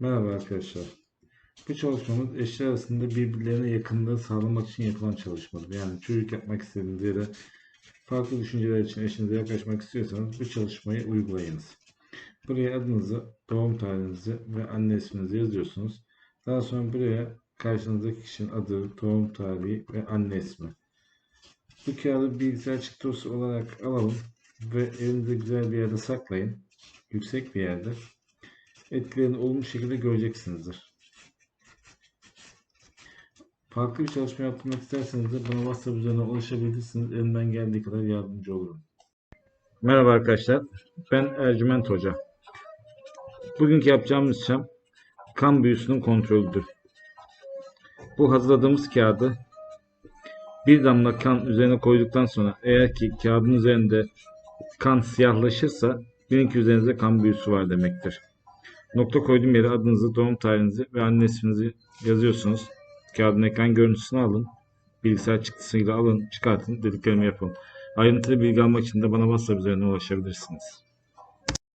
Merhaba arkadaşlar. Bu çalışmamız eşler arasında birbirlerine yakınlığı sağlamak için yapılan çalışmadır. Yani çocuk yapmak istediğiniz ya da farklı düşünceler için eşinize yaklaşmak istiyorsanız bu çalışmayı uygulayınız. Buraya adınızı, doğum tarihinizi ve anne isminizi yazıyorsunuz. Daha sonra buraya karşınızdaki kişinin adı, doğum tarihi ve anne ismi. Bu kağıdı bilgisayar çıktısı olarak alalım ve elinizde güzel bir yerde saklayın. Yüksek bir yerde etkilerini olumlu şekilde göreceksinizdir. Farklı bir çalışma yaptırmak isterseniz de bana WhatsApp üzerinden ulaşabilirsiniz. Elimden geldiği kadar yardımcı olurum. Merhaba arkadaşlar. Ben Ercüment Hoca. Bugünkü yapacağımız işlem kan büyüsünün kontrolüdür. Bu hazırladığımız kağıdı bir damla kan üzerine koyduktan sonra eğer ki kağıdın üzerinde kan siyahlaşırsa bilin ki üzerinizde kan büyüsü var demektir. Nokta koyduğum yere adınızı, doğum tarihinizi ve anne isminizi yazıyorsunuz. Kağıdın ekran görüntüsünü alın. Bilgisayar çıktısıyla alın, çıkartın, dediklerimi yapın. Ayrıntılı bilgi almak için de bana WhatsApp üzerinden ulaşabilirsiniz.